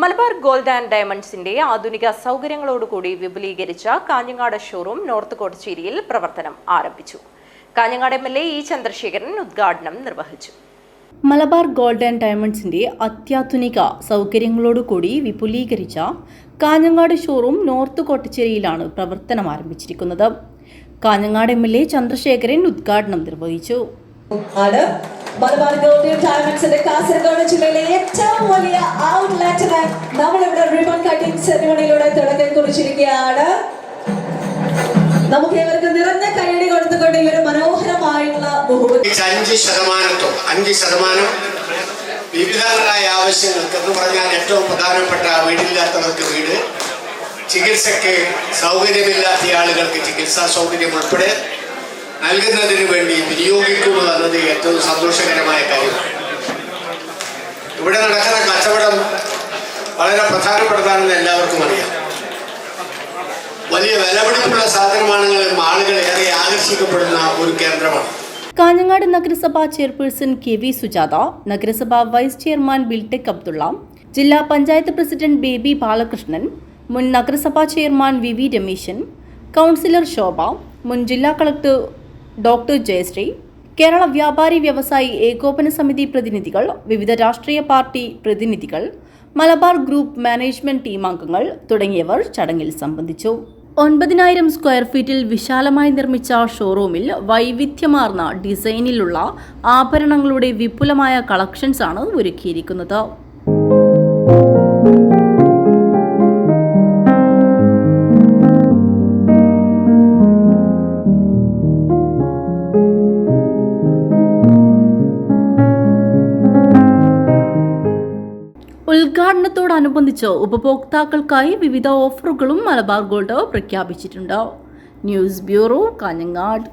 Malabar gold and ഡയമണ്ട്സിന്റെ ആധുനിക സൗകര്യങ്ങളോടുകൂടി വിപുലീകരിച്ച Kanhangad showroom north കോട്ടച്ചേരിയിൽ പ്രവർത്തനം ആരംഭിച്ചു. Kanhangad M L A E Chandrasekharan ഉദ്ഘാടനം നിർവഹിച്ചു. മലബാർ ഗോൾഡ് ആൻഡ് ഡയമണ്ട്സിന്റെ അത്യാധുനിക സൗകര്യങ്ങളോടുകൂടി വിപുലീകരിച്ച കാഞ്ഞങ്ങാട് ഷോറൂം നോർത്ത് കോട്ടച്ചേരിയിലാണ് പ്രവർത്തനം ആരംഭിച്ചിരിക്കുന്നത്. Kanhangad M L A Chandrasekharan ഉദ്ഘാടനം നിർവഹിച്ചു. മലബാർ ഗോൾഡ് ഡയമണ്ട്സിന്റെ കാസർഗോഡ് ജില്ലയിലെ വലിയ ഔട്ട്ലെറ്റിന് നമ്മളിവിടെ റിബൺ കട്ടിംഗ് സെറിമണിയിലൂടെ തുടക്കം കുറിച്ചിരിക്കുകയാണ് നമുക്ക് ഇവർക്ക് നിറഞ്ഞ കൈയടി കൊടുത്തുകൊണ്ട് ഈ മനോഹരമായിട്ടുള്ള ശതമാനം വിവിധങ്ങളായ ആവശ്യങ്ങൾക്ക് എന്ന് പറഞ്ഞാൽ ഏറ്റവും പ്രധാനപ്പെട്ട വീടില്ലാത്തവർക്ക് വീട് ചികിത്സയ്ക്ക് സൗകര്യമില്ലാത്ത ആളുകൾക്ക് ചികിത്സാ സൗകര്യം ഉൾപ്പെടെ നൽകുന്നതിന് വേണ്ടി വിനിയോഗിക്കുക എന്നത് ഏറ്റവും സന്തോഷകരമായ കാര്യമാണ്. ഇവിടെ വളരെ പ്രധാനപ്പെട്ടതാണെന്ന് എല്ലാവർക്കും അറിയാം. വലിയ വിലപിടിപ്പുള്ള സാധനമാണെങ്കിലും ആളുകൾ ഏറെ ആകർഷിക്കപ്പെടുന്ന ഒരു കേന്ദ്രമാണ്. കാഞ്ഞങ്ങാട് നഗരസഭാ ചെയർപേഴ്സൺ കെ വി സുജാത നഗരസഭാ വൈസ് ചെയർമാൻ ബിൽടെക് അബ്ദുള്ള ജില്ലാ പഞ്ചായത്ത് പ്രസിഡന്റ് ബേബി ബാലകൃഷ്ണൻ മുൻ നഗരസഭാ chairman V V Rameshan councillor Shobha മുൻ ജില്ലാ കളക്ടർ ഡോക്ടർ ജയശ്രീ കേരള വ്യാപാരി വ്യവസായി ഏകോപന സമിതി പ്രതിനിധികൾ വിവിധ രാഷ്ട്രീയ പാർട്ടി പ്രതിനിധികൾ മലബാർ ഗ്രൂപ്പ് മാനേജ്മെന്റ് ടീം അംഗങ്ങൾ തുടങ്ങിയവർ ചടങ്ങിൽ സംബന്ധിച്ചു. ഒൻപതിനായിരം സ്ക്വയർ ഫീറ്റിൽ വിശാലമായി നിർമ്മിച്ച ഷോറൂമിൽ വൈവിധ്യമാർന്ന ഡിസൈനിലുള്ള ആഭരണങ്ങളുടെ വിപുലമായ കളക്ഷൻസാണ് ഒരുക്കിയിരിക്കുന്നത്. ഉദ്ഘാടനത്തോടനുബന്ധിച്ച് ഉപഭോക്താക്കൾക്കായി വിവിധ ഓഫറുകളും മലബാർ ഗോൾഡ് പ്രഖ്യാപിച്ചിട്ടുണ്ട്. News bureau Kanhangad.